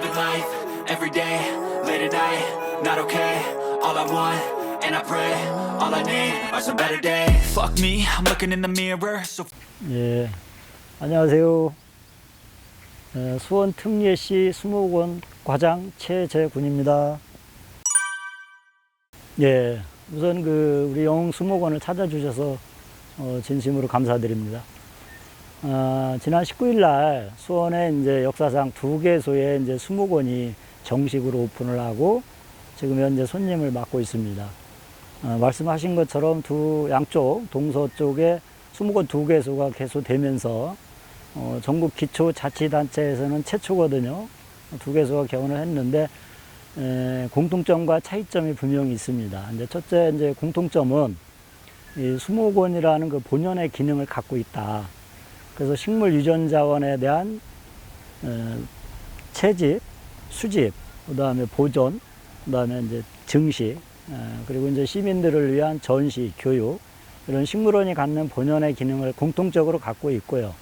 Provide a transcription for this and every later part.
living life every day, late at night, not okay. All I want, and I pray, all I need are some better days. Fuck me, I'm looking in the mirror, so 예, 안녕하세요. 에, 수원 특례시 수목원 과장 최재군입니다. 예, 우선 그 우리 영웅 수목원을 찾아주셔서 어, 진심으로 감사드립니다. 아, 지난 19일 날 수원에 이제 역사상 두 개소의 이제 수목원이 정식으로 오픈을 하고 지금 현재 손님을 맡고 있습니다. 어, 말씀하신 것처럼 두 양쪽 동서 쪽에 수목원 두 개소가 개소되면서 어, 전국 기초 자치단체에서는 최초거든요. 두 개소가 개원을 했는데 에, 공통점과 차이점이 분명히 있습니다. 이제 첫째 이제 공통점은 이 수목원이라는 그 본연의 기능을 갖고 있다. 그래서 식물 유전 자원에 대한 에, 채집, 수집, 그다음에 보존, 그다음에 이제 증식, 에, 그리고 이제 시민들을 위한 전시, 교육 이런 식물원이 갖는 본연의 기능을 공통적으로 갖고 있고요.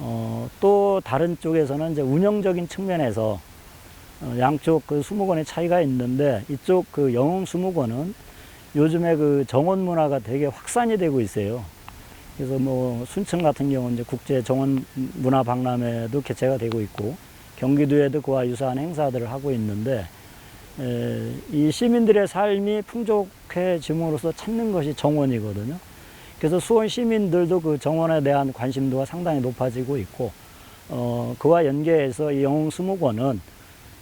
어, 또 다른 쪽에서는 이제 운영적인 측면에서 어, 양쪽 그 수목원의 차이가 있는데 이쪽 그 영흥 수목원은 요즘에 그 정원 문화가 되게 확산이 되고 있어요. 그래서 뭐 순천 같은 경우는 이제 국제 정원 문화 박람회도 개최가 되고 있고 경기도에도 그와 유사한 행사들을 하고 있는데 에, 이 시민들의 삶이 풍족해짐으로써 찾는 것이 정원이거든요. 그래서 수원 시민들도 그 정원에 대한 관심도가 상당히 높아지고 있고 어, 그와 연계해서 이 영웅 수목원은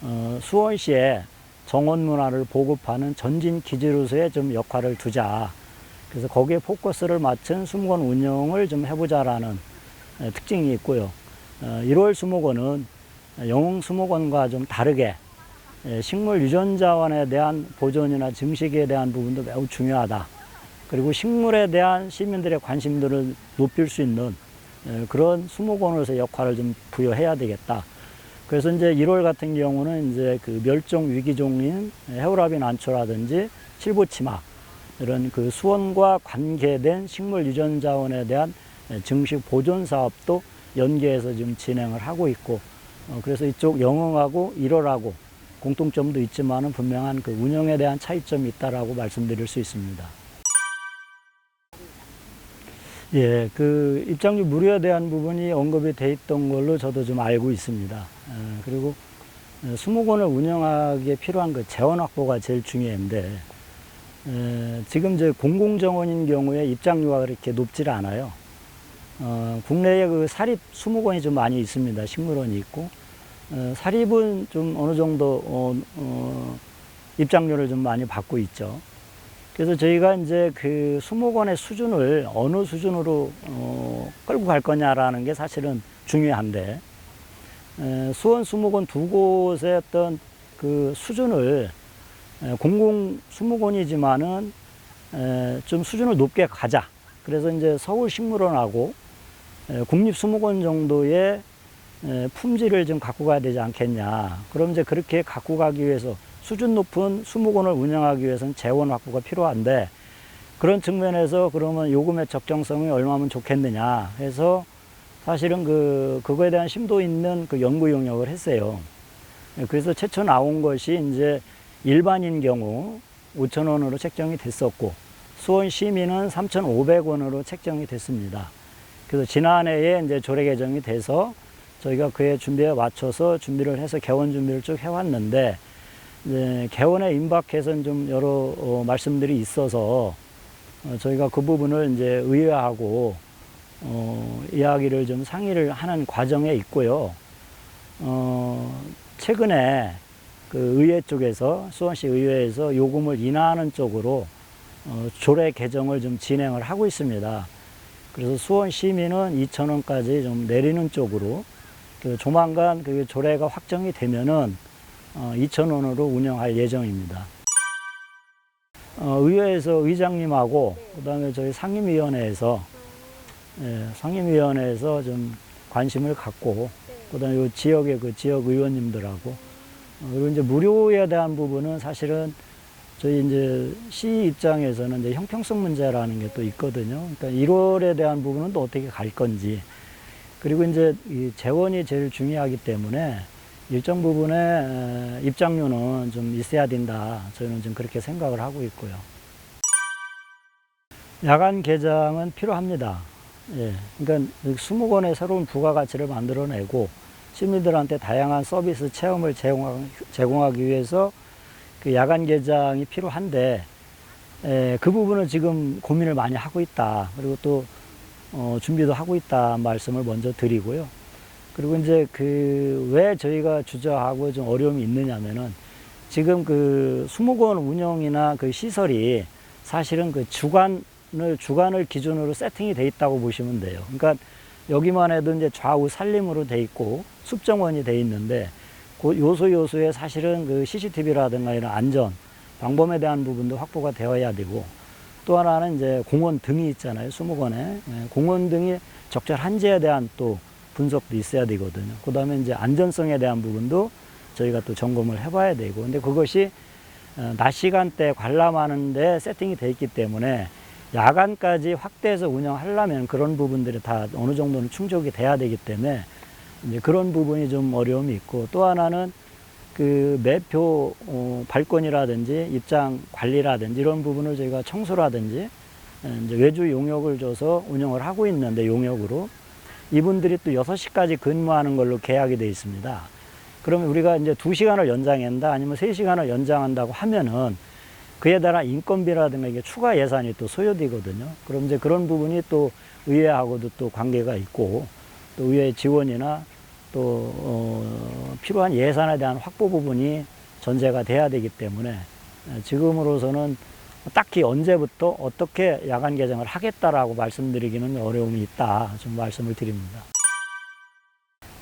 어, 수원시에 정원 문화를 보급하는 전진 기지로서의 좀 역할을 두자. 그래서 거기에 포커스를 맞춘 수목원 운영을 좀 해보자라는 에, 특징이 있고요. 어, 1월 수목원은 영웅 수목원과 좀 다르게 에, 식물 유전 자원에 대한 보존이나 증식에 대한 부분도 매우 중요하다. 그리고 식물에 대한 시민들의 관심도를 높일 수 있는 에, 그런 수목원으로서 역할을 좀 부여해야 되겠다. 그래서 이제 1월 같은 경우는 이제 그 멸종 위기종인 해오라비 난초라든지 칠보치마 이런 그 수원과 관계된 식물 유전 자원에 대한 증식 보존 사업도 연계해서 지금 진행을 하고 있고 어, 그래서 이쪽 영흥하고 1월하고 공통점도 있지만은 분명한 그 운영에 대한 차이점이 있다라고 말씀드릴 수 있습니다. 예, 그 입장료 무료에 대한 부분이 언급이 돼 있던 걸로 저도 좀 알고 있습니다. 어, 그리고 어, 수목원을 운영하기에 필요한 그 재원 확보가 제일 중요한데 에, 지금 이제 공공정원인 경우에 입장료가 그렇게 높지를 않아요. 어, 국내에 그 사립 수목원이 좀 많이 있습니다. 식물원이 있고 어, 사립은 좀 어느 정도 어, 어, 입장료를 좀 많이 받고 있죠. 그래서 저희가 이제 그 수목원의 수준을 어느 수준으로 어, 끌고 갈 거냐라는 게 사실은 중요한데 에, 수원 수목원 두 곳의 어떤 그 수준을 에, 공공 수목원이지만은 에, 좀 수준을 높게 가자. 그래서 이제 서울 식물원하고 에, 국립 수목원 정도의 에, 품질을 좀 갖고 가야 되지 않겠냐. 그럼 이제 그렇게 갖고 가기 위해서 수준 높은 수목원을 운영하기 위해서는 재원 확보가 필요한데 그런 측면에서 그러면 요금의 적정성이 얼마면 좋겠느냐 해서 사실은 그 그거에 대한 심도 있는 그 연구 용역을 했어요. 그래서 최초 나온 것이 이제 일반인 경우 5천 원으로 책정이 됐었고 수원 시민은 3,500원으로 책정이 됐습니다. 그래서 지난해에 이제 조례 개정이 돼서 저희가 그에 준비에 맞춰서 준비를 해서 개원 준비를 쭉 해왔는데 개원에 임박해서는 좀 여러 어, 말씀들이 있어서 어, 저희가 그 부분을 이제 의회하고 어, 이야기를 좀 상의를 하는 과정에 있고요. 어, 최근에 그 의회 쪽에서 수원시 의회에서 요금을 인하하는 쪽으로 어, 조례 개정을 좀 진행을 하고 있습니다. 그래서 수원 시민은 2천 원까지 좀 내리는 쪽으로 그 조만간 그 조례가 확정이 되면은 어, 2천 원으로 운영할 예정입니다. 어, 의회에서 의장님하고 그다음에 저희 상임위원회에서 예, 상임위원회에서 좀 관심을 갖고 그다음에 요 지역의 그 지역 의원님들하고 어, 그리고 이제 무료에 대한 부분은 사실은 저희 이제 시 입장에서는 이제 형평성 문제라는 게 또 있거든요. 그러니까 1월에 대한 부분은 또 어떻게 갈 건지 그리고 이제 이 재원이 제일 중요하기 때문에 일정 부분의 에, 입장료는 좀 있어야 된다. 저희는 좀 그렇게 생각을 하고 있고요. 야간 개장은 필요합니다. 예. 그러니까 수목원의 새로운 부가가치를 만들어내고 시민들한테 다양한 서비스 체험을 제공하- 제공하기 위해서 그 야간 개장이 필요한데 에, 그 부분을 지금 고민을 많이 하고 있다. 그리고 또 어, 준비도 하고 있다 말씀을 먼저 드리고요. 그리고 이제 그 왜 저희가 주저하고 좀 어려움이 있느냐면은 지금 그 수목원 운영이나 그 시설이 사실은 그 주관을 주관을 기준으로 세팅이 돼 있다고 보시면 돼요. 그러니까 여기만 해도 이제 좌우 산림으로 돼 있고 숲정원이 돼 있는데 그 요소 요소에 사실은 그 CCTV라든가 이런 안전 방범에 대한 부분도 확보가 되어야 되고 또 하나는 이제 공원 등이 있잖아요. 수목원에 예, 공원 등이 적절한지에 대한 또 분석도 있어야 되거든요. 그 다음에 이제 안전성에 대한 부분도 저희가 또 점검을 해봐야 되고, 근데 그것이 어, 낮 시간대 관람하는데 세팅이 돼 있기 때문에 야간까지 확대해서 운영하려면 그런 부분들이 다 어느 정도는 충족이 돼야 되기 때문에 이제 그런 부분이 좀 어려움이 있고 또 하나는 그 매표 어, 발권이라든지 입장 관리라든지 이런 부분을 저희가 청소라든지 에, 이제 외주 용역을 줘서 운영을 하고 있는데 용역으로 이분들이 또 6시까지 근무하는 걸로 계약이 돼 있습니다. 그러면 우리가 이제 2시간을 연장한다 아니면 3시간을 연장한다고 하면은 그에 따라 인건비라든가 이게 추가 예산이 또 소요되거든요. 그럼 이제 그런 부분이 또 의회하고도 또 관계가 있고 또 의회 지원이나 또 어, 필요한 예산에 대한 확보 부분이 전제가 돼야 되기 때문에 에, 지금으로서는 딱히 언제부터 어떻게 야간 개장을 하겠다라고 말씀드리기는 어려움이 있다 좀 말씀을 드립니다.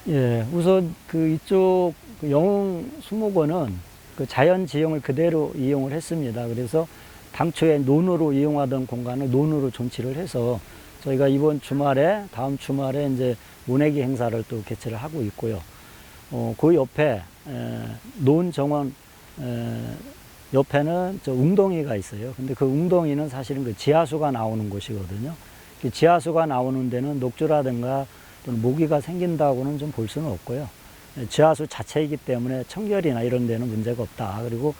예, 우선 그 이쪽 그 영흥 수목원은 그 자연 지형을 그대로 이용을 했습니다. 그래서 당초에 논으로 이용하던 공간을 논으로 존치를 해서 저희가 이번 주말에 다음 주말에 이제 모내기 행사를 또 개최를 하고 있고요. 어, 그 옆에 에, 논 정원 에, 옆에는 저 웅덩이가 있어요. 근데 그 웅덩이는 사실은 그 지하수가 나오는 곳이거든요. 그 지하수가 나오는 데는 녹조라든가 또는 모기가 생긴다고는 좀 볼 수는 없고요. 예, 지하수 자체이기 때문에 청결이나 이런 데는 문제가 없다. 그리고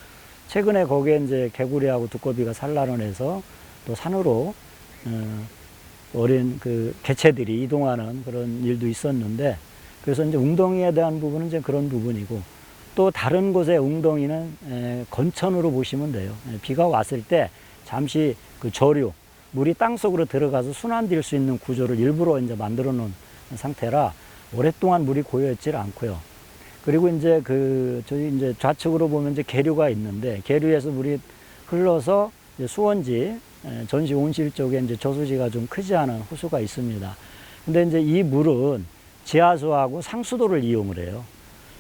최근에 거기에 이제 개구리하고 두꺼비가 산란을 해서 또 산으로 어, 어린 그 개체들이 이동하는 그런 일도 있었는데 그래서 이제 웅덩이에 대한 부분은 이제 그런 부분이고 또 다른 곳의 웅덩이는 에, 건천으로 보시면 돼요. 에, 비가 왔을 때 잠시 그 저류 물이 땅 속으로 들어가서 순환될 수 있는 구조를 일부러 이제 만들어 놓은 상태라 오랫동안 물이 고여 있질 않고요. 그리고 이제 그 저희 이제 좌측으로 보면 이제 계류가 있는데 계류에서 물이 흘러서 이제 수원지 에, 전시 온실 쪽에 이제 저수지가 좀 크지 않은 호수가 있습니다. 근데 이제 이 물은 지하수하고 상수도를 이용을 해요.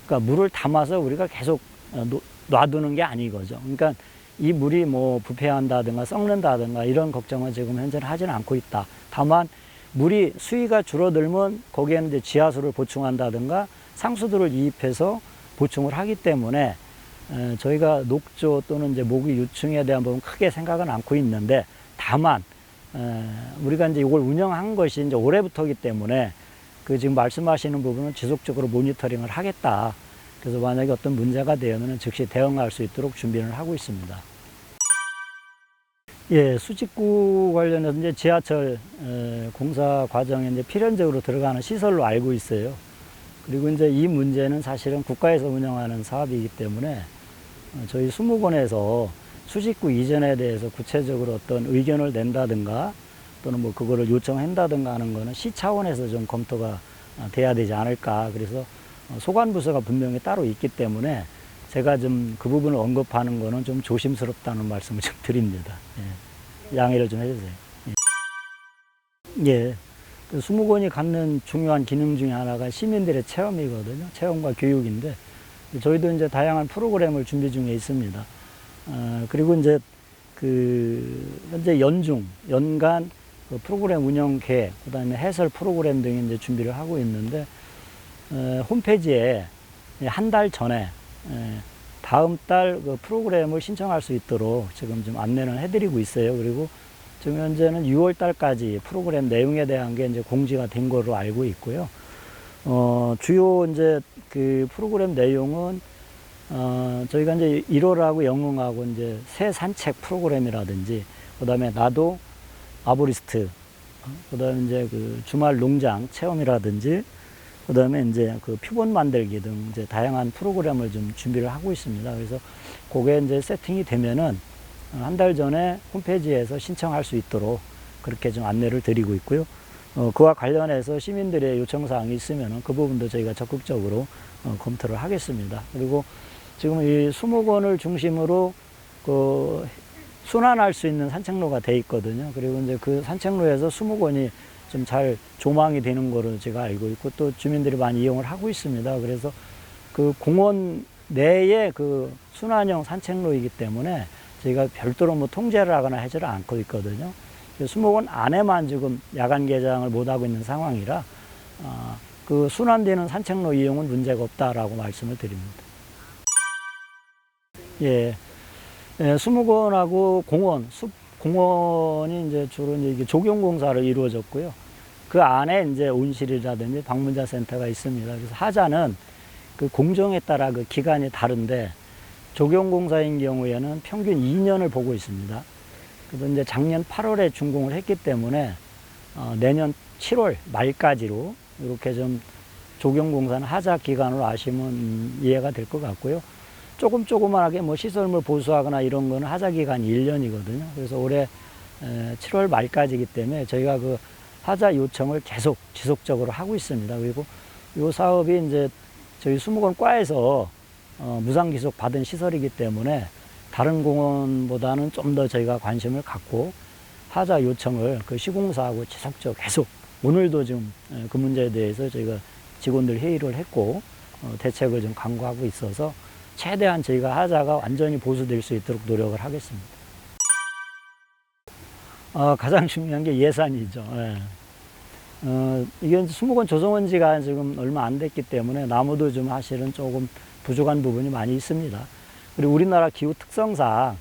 그러니까 물을 담아서 우리가 계속 어, 놓- 놔두는 게 아니거죠. 그러니까 이 물이 뭐 부패한다든가 썩는다든가 이런 걱정은 지금 현재는 하지는 않고 있다. 다만 물이 수위가 줄어들면 거기에는 이제 지하수를 보충한다든가 상수도를 이입해서 보충을 하기 때문에 에, 저희가 녹조 또는 이제 모기 유충에 대한 부분 크게 생각은 않고 있는데 다만 에, 우리가 이제 이걸 운영한 것이 이제 올해부터기 때문에 그 지금 말씀하시는 부분은 지속적으로 모니터링을 하겠다. 그래서 만약에 어떤 문제가 되면 즉시 대응할 수 있도록 준비를 하고 있습니다. 예, 수직구 관련해서 이제 지하철 에, 공사 과정에 이제 필연적으로 들어가는 시설로 알고 있어요. 그리고 이제 이 문제는 사실은 국가에서 운영하는 사업이기 때문에 어, 저희 수목원에서 수직구 이전에 대해서 구체적으로 어떤 의견을 낸다든가 또는 뭐 그거를 요청한다든가 하는 거는 시 차원에서 좀 검토가 어, 돼야 되지 않을까. 그래서 어, 소관 부서가 분명히 따로 있기 때문에 제가 좀 그 부분을 언급하는 거는 좀 조심스럽다는 말씀을 좀 드립니다. 예. 양해를 좀 해주세요. 예. 예. 그 수목원이 갖는 중요한 기능 중에 하나가 시민들의 체험이거든요. 체험과 교육인데 저희도 이제 다양한 프로그램을 준비 중에 있습니다. 어, 그리고 이제 그 현재 연중 연간 그 프로그램 운영 계획, 그다음에 해설 프로그램 등이 이제 준비를 하고 있는데 어, 홈페이지에 한 달 전에 에, 다음 달 그 프로그램을 신청할 수 있도록 지금 좀 안내는 해드리고 있어요. 그리고 지금 현재는 6월 달까지 프로그램 내용에 대한 게 이제 공지가 된 거로 알고 있고요. 어, 주요 이제 그 프로그램 내용은 어, 저희가 이제 1월하고 영흥하고 이제 새 산책 프로그램이라든지 그다음에 나도 아보리스트 그다음에 이제 그 주말 농장 체험이라든지 그 다음에 이제 그 표본 만들기 등 이제 다양한 프로그램을 좀 준비를 하고 있습니다. 그래서 그게 이제 세팅이 되면은 한 달 전에 홈페이지에서 신청할 수 있도록 그렇게 좀 안내를 드리고 있고요. 어, 그와 관련해서 시민들의 요청 사항이 있으면은 그 부분도 저희가 적극적으로 어, 검토를 하겠습니다. 그리고 지금 이 수목원을 중심으로 그 순환할 수 있는 산책로가 돼 있거든요. 그리고 이제 그 산책로에서 수목원이 좀 잘 조망이 되는 거로 제가 알고 있고 또 주민들이 많이 이용을 하고 있습니다. 그래서 그 공원 내에 그 순환형 산책로이기 때문에 저희가 별도로 뭐 통제를 하거나 하지를 않고 있거든요. 수목원 안에만 지금 야간 개장을 못 하고 있는 상황이라 아, 그 순환되는 산책로 이용은 문제가 없다라고 말씀을 드립니다. 예, 예, 수목원하고 공원, 숲 공원이 이제 주로 이제 이게 조경 공사로 이루어졌고요. 그 안에 이제 온실이라든지 방문자 센터가 있습니다. 그래서 하자는 그 공정에 따라 그 기간이 다른데 조경공사인 경우에는 평균 2년을 보고 있습니다. 그래서 이제 작년 8월에 준공을 했기 때문에 어, 내년 7월 말까지로 이렇게 좀 조경공사는 하자 기간으로 아시면 음, 이해가 될 것 같고요. 조금 조그만하게 뭐 시설물 보수하거나 이런 거는 하자 기간이 1년이거든요. 그래서 올해 에, 7월 말까지이기 때문에 저희가 그 하자 요청을 계속 지속적으로 하고 있습니다. 그리고 이 사업이 이제 저희 수목원 과에서 어, 무상 기속 받은 시설이기 때문에 다른 공원보다는 좀 더 저희가 관심을 갖고 하자 요청을 그 시공사하고 지속적 계속 오늘도 지금 에, 그 문제에 대해서 저희가 직원들 회의를 했고 어, 대책을 좀 강구하고 있어서 최대한 저희가 하자가 완전히 보수될 수 있도록 노력을 하겠습니다. 어, 가장 중요한 게 예산이죠. 예. 어, 이게 수목원 조성한 지가 지금 얼마 안 됐기 때문에 나무도 좀 사실은 조금 부족한 부분이 많이 있습니다. 그리고 우리나라 기후 특성상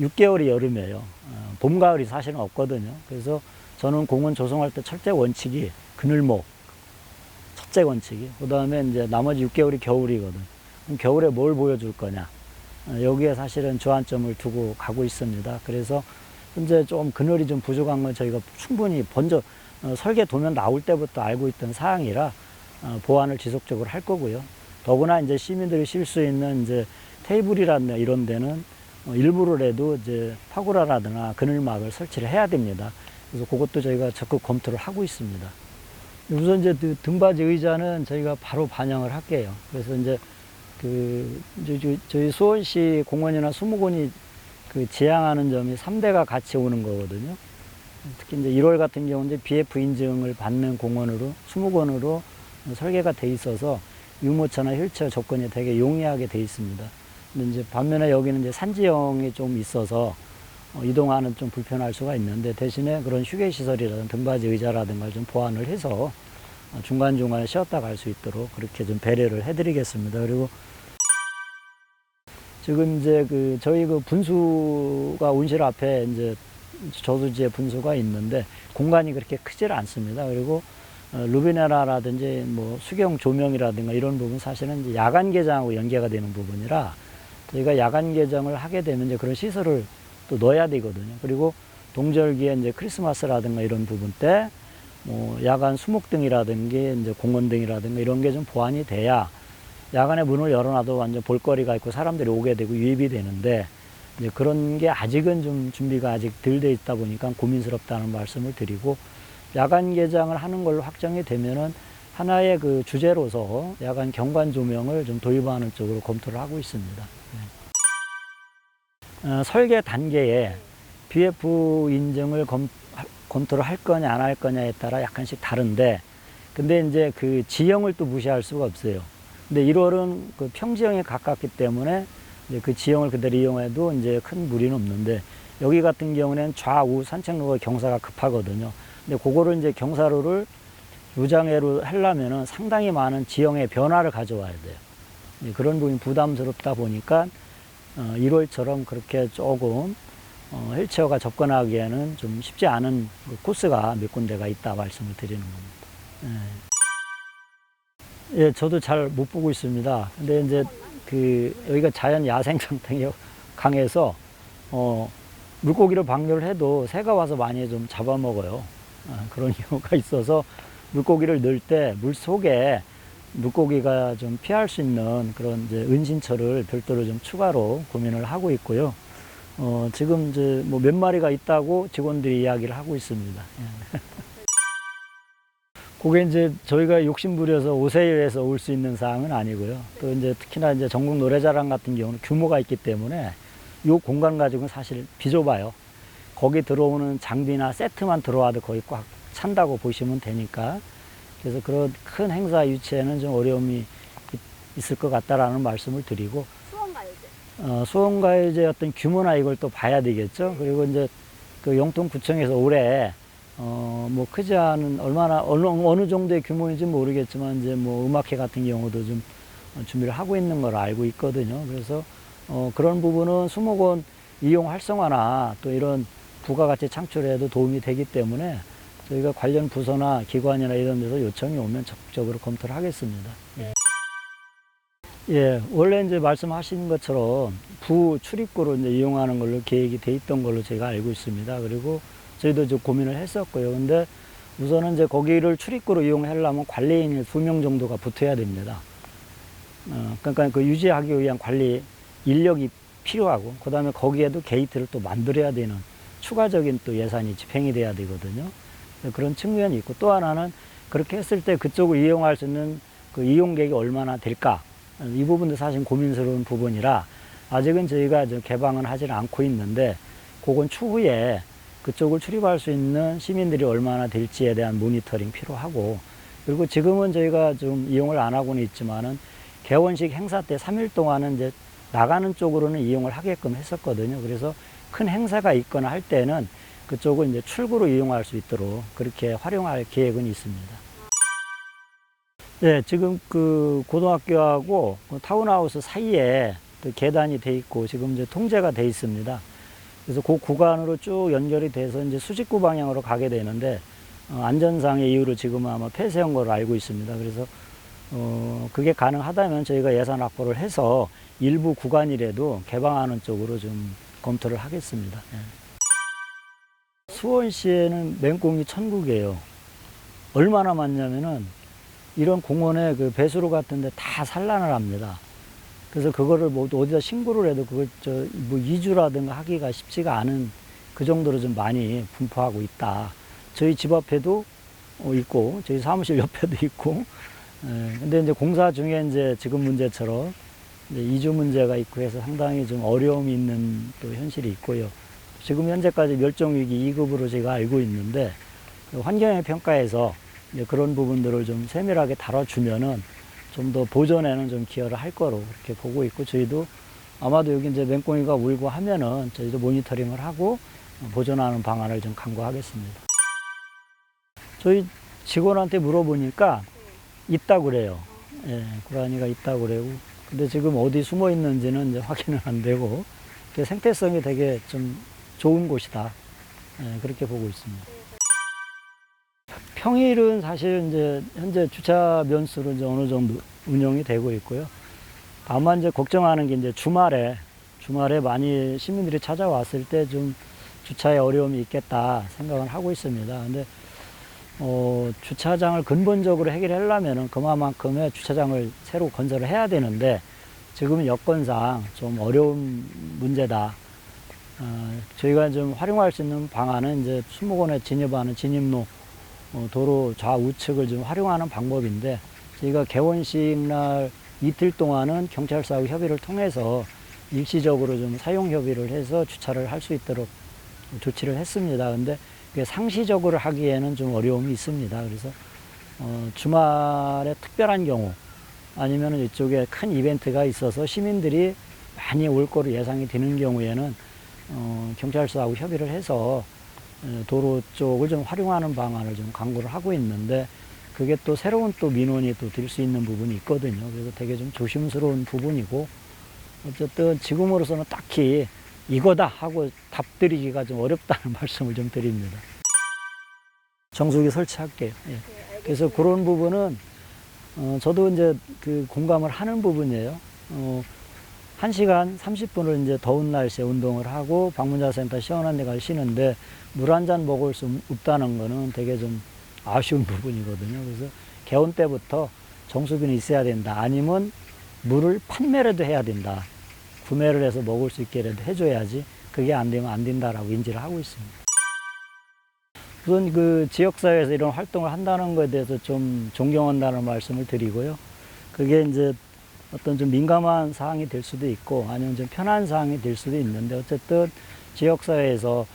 6개월이 여름이에요. 어, 봄, 가을이 사실은 없거든요. 그래서 저는 공원 조성할 때 철제 원칙이 그늘목, 첫째 원칙이. 그 다음에 이제 나머지 6개월이 겨울이거든. 그럼 겨울에 뭘 보여줄 거냐. 어, 여기에 사실은 주안점을 두고 가고 있습니다. 그래서 현재 좀 그늘이 좀 부족한 건 저희가 충분히 먼저 어, 설계 도면 나올 때부터 알고 있던 사항이라 어, 보완을 지속적으로 할 거고요. 더구나 이제 시민들이 쉴 수 있는 이제 테이블이라든가 이런 데는 어, 일부러라도 이제 파고라라든가 그늘막을 설치를 해야 됩니다. 그래서 그것도 저희가 적극 검토를 하고 있습니다. 우선 이제 그 등받이 의자는 저희가 바로 반영을 할게요. 그래서 이제 그 저희 수원시 공원이나 수목원이 그 지향하는 점이 3대가 같이 오는 거거든요. 특히 이제 1월 같은 경우 이제 BF 인증을 받는 공원으로 수목원으로 설계가 돼 있어서 유모차나 휠체어 조건이 되게 용이하게 돼 있습니다. 근데 이제 반면에 여기는 이제 산지형이 좀 있어서 어, 이동하는 좀 불편할 수가 있는데 대신에 그런 휴게 시설이라든 등받이 의자라든가 좀 보완을 해서 어, 중간중간에 쉬었다 갈 수 있도록 그렇게 좀 배려를 해드리겠습니다. 그리고 지금 이제 그 저희 그 분수가 온실 앞에 이제 저수지에 분수가 있는데 공간이 그렇게 크질 않습니다. 그리고 어, 루비네라라든지 뭐 수경 조명이라든가 이런 부분 사실은 이제 야간 개장하고 연계가 되는 부분이라 저희가 야간 개장을 하게 되면 이제 그런 시설을 또 넣어야 되거든요. 그리고 동절기에 이제 크리스마스라든가 이런 부분 때 뭐 야간 수목등이라든지 이제 공원등이라든가 이런 게 좀 보완이 돼야 야간에 문을 열어놔도 완전 볼거리가 있고 사람들이 오게 되고 유입이 되는데 이제 그런 게 아직은 좀 준비가 아직 덜 돼 있다 보니까 고민스럽다는 말씀을 드리고 야간 개장을 하는 걸로 확정이 되면은 하나의 그 주제로서 야간 경관 조명을 좀 도입하는 쪽으로 검토를 하고 있습니다. 네. 어, 설계 단계에 BF 인증을 검, 하- 검토를 할 거냐 안 할 거냐에 따라 약간씩 다른데 근데 이제 그 지형을 또 무시할 수가 없어요. 근데 1월은 그 평지형에 가깝기 때문에 이제 그 지형을 그대로 이용해도 이제 큰 무리는 없는데 여기 같은 경우는 좌우 산책로가 경사가 급하거든요. 근데 그거를 이제 경사로를 요장애로 하려면은 상당히 많은 지형의 변화를 가져와야 돼요. 이제 그런 부분이 부담스럽다 보니까 어, 1월처럼 그렇게 조금 어, 휠체어가 접근하기에는 좀 쉽지 않은 그 코스가 몇 군데가 있다 말씀을 드리는 겁니다. 예. 예, 저도 잘 못 보고 있습니다. 근데 이제 그 여기가 자연 야생 상태가 강해서 어 물고기를 방류를 해도 새가 와서 많이 좀 잡아먹어요. 아, 그런 경우가 있어서 물고기를 넣을 때 물 속에 물고기가 좀 피할 수 있는 그런 이제 은신처를 별도로 좀 추가로 고민을 하고 있고요. 어, 지금 이제 뭐 몇 마리가 있다고 직원들이 이야기를 하고 있습니다. 예. 그게 이제 저희가 욕심 부려서 오세일에서 올 수 있는 사항은 아니고요. 또 이제 특히나 이제 전국 노래자랑 같은 경우는 규모가 있기 때문에 이 공간 가지고는 사실 비좁아요. 거기 들어오는 장비나 세트만 들어와도 거의 꽉 찬다고 보시면 되니까 그래서 그런 큰 행사 유치에는 좀 어려움이 있- 있을 것 같다라는 말씀을 드리고 수원가요제. 어, 수원가요제 어떤 규모나 이걸 또 봐야 되겠죠. 그리고 이제 그 영통구청에서 올해 어, 뭐 크지 않은 얼마나 어느, 어느 정도의 규모인지 모르겠지만 이제 뭐 음악회 같은 경우도 좀 어, 준비를 하고 있는 걸 알고 있거든요. 그래서 어, 그런 부분은 수목원 이용 활성화나 또 이런 부가가치 창출에도 도움이 되기 때문에 저희가 관련 부서나 기관이나 이런 데서 요청이 오면 적극적으로 검토를 하겠습니다. 예. 예, 원래 이제 말씀하신 것처럼 부 출입구로 이제 이용하는 걸로 계획이 돼 있던 걸로 제가 알고 있습니다. 그리고 저희도 좀 고민을 했었고요. 근데 우선은 이제 거기를 출입구로 이용하려면 관리인이 두명 정도가 붙어야 됩니다. 어, 그러니까 그 유지하기 위한 관리 인력이 필요하고, 그 다음에 거기에도 게이트를 또 만들어야 되는 추가적인 또 예산이 집행이 돼야 되거든요. 그런 측면이 있고, 또 하나는 그렇게 했을 때 그쪽을 이용할 수 있는 그 이용객이 얼마나 될까? 이 부분도 사실 고민스러운 부분이라 아직은 저희가 저 개방은 하지는 않고 있는데 그건 추후에 그쪽을 출입할 수 있는 시민들이 얼마나 될지에 대한 모니터링 필요하고 그리고 지금은 저희가 좀 이용을 안 하고는 있지만은 개원식 행사 때 3일 동안은 이제 나가는 쪽으로는 이용을 하게끔 했었거든요. 그래서 큰 행사가 있거나 할 때는 그쪽을 이제 출구로 이용할 수 있도록 그렇게 활용할 계획은 있습니다. 네, 지금 그 고등학교하고 그 타운하우스 사이에 또 계단이 돼 있고 지금 이제 통제가 돼 있습니다. 그래서 그 구간으로 쭉 연결이 돼서 이제 수직구 방향으로 가게 되는데 어, 안전상의 이유로 지금은 아마 폐쇄한 걸로 알고 있습니다. 그래서 어, 그게 가능하다면 저희가 예산 확보를 해서 일부 구간이라도 개방하는 쪽으로 좀 검토를 하겠습니다. 예. 수원시에는 맹꽁이 천국이에요. 얼마나 많냐면은 이런 공원에 그 배수로 같은 데 다 산란을 합니다. 그래서 그거를 뭐 어디다 신고를 해도 그걸 저뭐 이주라든가 하기가 쉽지가 않은 그 정도로 좀 많이 분포하고 있다. 저희 집 앞에도 어, 있고 저희 사무실 옆에도 있고. 예, 근데 이제 공사 중에 이제 지금 문제처럼 이주 문제가 있고 해서 상당히 좀 어려움이 있는 또 현실이 있고요. 지금 현재까지 멸종위기 2급으로 제가 알고 있는데 그 환경의 평가에서 그런 부분들을 좀 세밀하게 다뤄주면은 좀 더 보존에는 좀 기여를 할 거로 그렇게 보고 있고 저희도 아마도 여기 이제 맹꽁이가 울고 하면은 저희도 모니터링을 하고 보존하는 방안을 좀 강구하겠습니다. 저희 직원한테 물어보니까 있다 그래요. 예, 고라니가 있다 그래요. 근데 지금 어디 숨어 있는지는 이제 확인은 안 되고 그 생태성이 되게 좀 좋은 곳이다. 예, 그렇게 보고 있습니다. 평일은 사실 이제 현재 주차 면수로 이제 어느 정도 운영이 되고 있고요. 다만 이제 걱정하는 게 이제 주말에 주말에 많이 시민들이 찾아왔을 때 좀 주차에 어려움이 있겠다 생각을 하고 있습니다. 근데 어, 주차장을 근본적으로 해결하려면은 그만큼의 주차장을 새로 건설을 해야 되는데 지금은 여건상 좀 어려운 문제다. 어, 저희가 좀 활용할 수 있는 방안은 이제 수목원에 진입하는 진입로 어, 도로 좌우측을 좀 활용하는 방법인데 저희가 개원식 날 이틀 동안은 경찰서하고 협의를 통해서 일시적으로 좀 사용 협의를 해서 주차를 할 수 있도록 조치를 했습니다. 근데 그게 상시적으로 하기에는 좀 어려움이 있습니다. 그래서 어, 주말에 특별한 경우 아니면 이쪽에 큰 이벤트가 있어서 시민들이 많이 올 거로 예상이 되는 경우에는 어, 경찰서하고 협의를 해서 어, 도로 쪽을 좀 활용하는 방안을 좀 강구를 하고 있는데 그게 또 새로운 또 민원이 또될수 있는 부분이 있거든요. 그래서 되게 좀 조심스러운 부분이고 어쨌든 지금으로서는 딱히 이거다 하고 답드리기가 좀 어렵다는 말씀을 좀 드립니다. 정수기 설치할게요. 예. 그래서 그런 부분은 어, 저도 이제 그 공감을 하는 부분이에요. 어, 1시간 30분을 이제 더운 날씨에 운동을 하고 방문자 센터 시원한 데가 쉬는데 물 한 잔 먹을 수 없다는 거는 되게 좀 아쉬운 부분이거든요. 그래서 개원 때부터 정수균이 있어야 된다. 아니면 물을 판매라도 해야 된다. 구매를 해서 먹을 수 있게라도 해줘야지 그게 안 되면 안 된다라고 인지를 하고 있습니다. 우선 그 지역사회에서 이런 활동을 한다는 것에 대해서 좀 존경한다는 말씀을 드리고요. 그게 이제 어떤 좀 민감한 사항이 될 수도 있고 아니면 좀 편한 사항이 될 수도 있는데 어쨌든 지역사회에서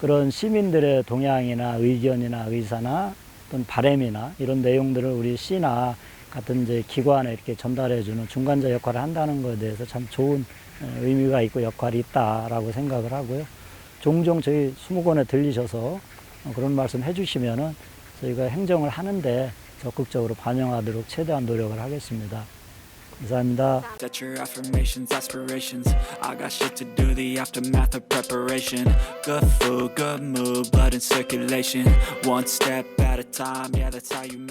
그런 시민들의 동향이나 의견이나 의사나 어떤 바램이나 이런 내용들을 우리 시나 같은 이제 기관에 이렇게 전달해주는 중간자 역할을 한다는 것에 대해서 참 좋은 어, 의미가 있고 역할이 있다라고 생각을 하고요. 종종 저희 수목원에 들리셔서 어, 그런 말씀 해주시면은 저희가 행정을 하는데 적극적으로 반영하도록 최대한 노력을 하겠습니다. 감사합니다. Set your affirmations, aspirations. I got shit to do, the aftermath of preparation. Good food, good mood, blood in circulation. One step at a time, yeah, that's how you make